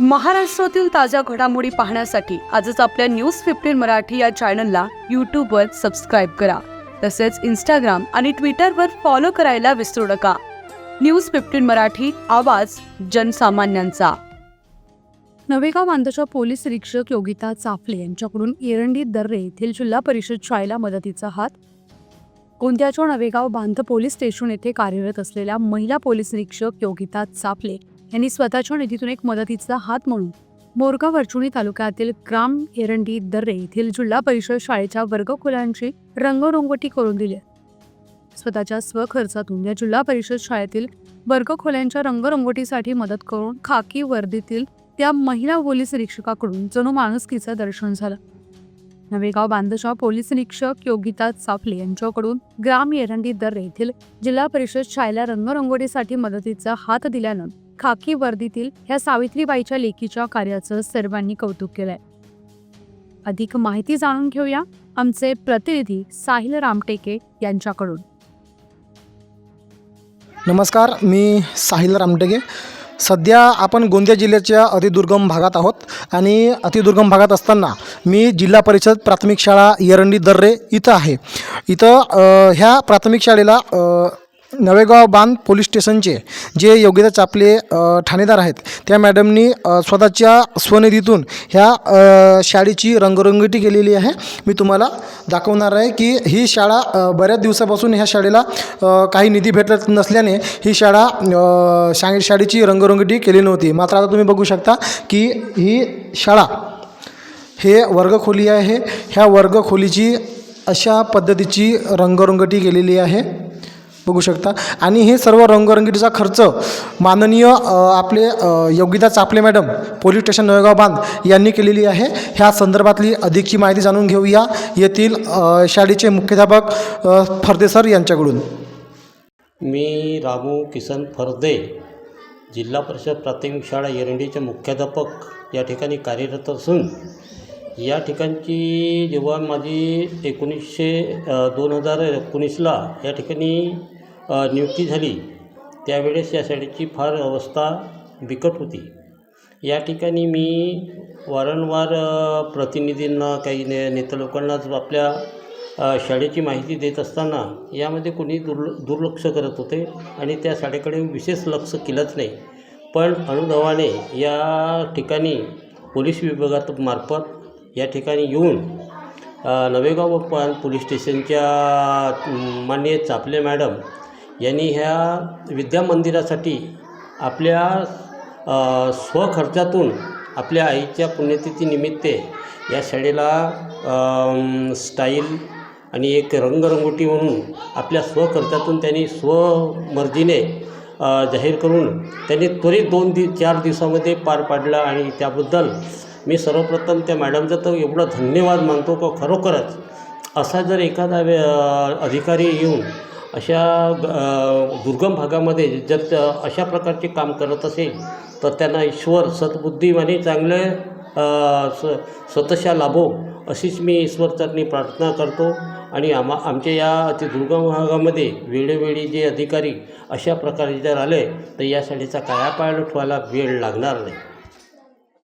महाराष्ट्रातील ताज्या घडामोडी पाहण्यासाठी आजच आपल्या न्यूज फिफ्टीन मराठी या चॅनलला यूट्यूबवर सबस्क्राईब करा. तसेच इंस्टाग्राम आणि ट्विटरवर फॉलो करायला विसरू नका. न्यूज फिफ्टीन मराठी आवाज जनसामान्यांचा. नवेगाव बांधच्या पोलीस निरीक्षक योगिता चाफले यांच्याकडून एरंडी दर्रे येथील जिल्हा परिषद शाळेला मदतीचा हात. गोंदियाच्या नवेगाव बांध पोलीस स्टेशन येथे कार्यरत असलेल्या महिला पोलीस निरीक्षक योगिता चाफले यांनी स्वतःच्या निधीतून एक मदतीचा हात म्हणून मोरगाव वरचुणी तालुक्यातील ग्राम एरंडी दर्रे येथील जिल्हा परिषद शाळेच्या वर्गखोल्यांची रंगरंगोटी करून दिली स्वतःच्या स्वखर्चातून या जिल्हा परिषद शाळेतील वर्गखोल्यांच्या रंगरंगोटीसाठी मदत करून खाकी वर्दीतील त्या महिला पोलीस निरीक्षकाकडून जणू माणुसकीचं दर्शन झालं. नवेगाव बांधच्या पोलीस निरीक्षक योगिता साफले यांच्याकडून ग्राम एरंडी दर्रे येथील जिल्हा परिषद शाळेला रंगरंगोटीसाठी मदतीचा हात दिल्यानं खाकी वर्दीतील ह्या सावित्रीबाईच्या लेखीच्या कार्याचं सर्वांनी कौतुक केलंय. अधिक माहिती जाणून घेऊया आमचे प्रतिनिधी साहिल रामटेके यांच्याकडून. नमस्कार मी साहिल रामटेके. सध्या आपण गोंदिया जिल्ह्याच्या अतिदुर्गम भागात आहोत. आणि अतिदुर्गम भागात असताना मी जिल्हा परिषद प्राथमिक शाळा येरंडी दर्रे इथं आहे. इथं ह्या प्राथमिक शाळेला नवेगाव बांध पोलीस स्टेशनचे जे योगिता चापले ठाणेदार आहेत त्या मॅडमनी स्वतःच्या स्वनिधीतून ह्या शाळेची रंगरंगटी केलेली आहे. मी तुम्हाला दाखवणार आहे की ही शाळा बऱ्याच दिवसापासून ह्या शाळेला काही निधी भेटत नसल्याने ही शाळा शा शाळेची रंगरंगटी केली नव्हती. मात्र आता तुम्ही बघू शकता की ही शाळा हे वर्गखोली आहे. ह्या वर्गखोलीची अशा पद्धतीची रंगरंगटी केलेली आहे. बघू शकता. आणि हे सर्व रंगरंगीटीचा खर्च माननीय आपले Yogita Chaple madam police station Navegaon Bandh यांनी केलेली आहे. ह्या संदर्भातली अधिकची माहिती जाणून घेऊया. येथील शाळेचे मुख्याध्यापक फर्दे सर यांच्याकडून. मी रामू किसन फर्दे जिल्हा परिषद प्राथमिक शाळा एरंडीचे मुख्याध्यापक या ठिकाणी कार्यरत असून या ठिकाणची जेव्हा माझी एकोणीसशे दोन हजार एकोणीसला या ठिकाणी नियुक्ती झाली त्यावेळेस या शाळेची फार अवस्था बिकट होती. या ठिकाणी मी वारंवार प्रतिनिधींना काही ने नेते लोकांनाच आपल्या शाळेची माहिती देत असताना यामध्ये कोणी दुर्ल दुर्लक्ष करत होते आणि त्या शाळेकडे विशेष लक्ष केलंच नाही. पण अनुभवाने या ठिकाणी पोलीस विभागात मार्फत या ठिकाणी येऊन नवेगाव प- पोलीस स्टेशनच्या मान्य माननीय चापले मॅडम यांनी ह्या विद्यामंदिरासाठी आपल्या स्वखर्चातून आपल्या आईच्या पुण्यतिथीनिमित्ते या शाळेला स्टाईल आणि एक रंगरंगोटी म्हणून आपल्या स्वखर्चातून त्यांनी स्वमर्जीने जाहीर करून त्यांनी त्वरित दोन दि चार दिवसामध्ये पार पाडला आणि त्याबद्दल मी सर्वप्रथम त्या मॅडमचं तर एवढं धन्यवाद मानतो का खरोखरच. असा जर एखादा वे- अधिकारी येऊन अशा दुर्गम भागामध्ये जर अशा प्रकारचे काम करत असेल तर त्यांना ईश्वर सद्बुद्धी आणि चांगले स स्वतशा लाभो अशीच मी ईश्वरचरणी प्रार्थना करतो. आणि आमा आमच्या या अति दुर्गम भागामध्ये वेळोवेळी जे अधिकारी अशा प्रकारे जर आले तर या शाळेचा कायापालट व्हायला वेळ लागणार नाही.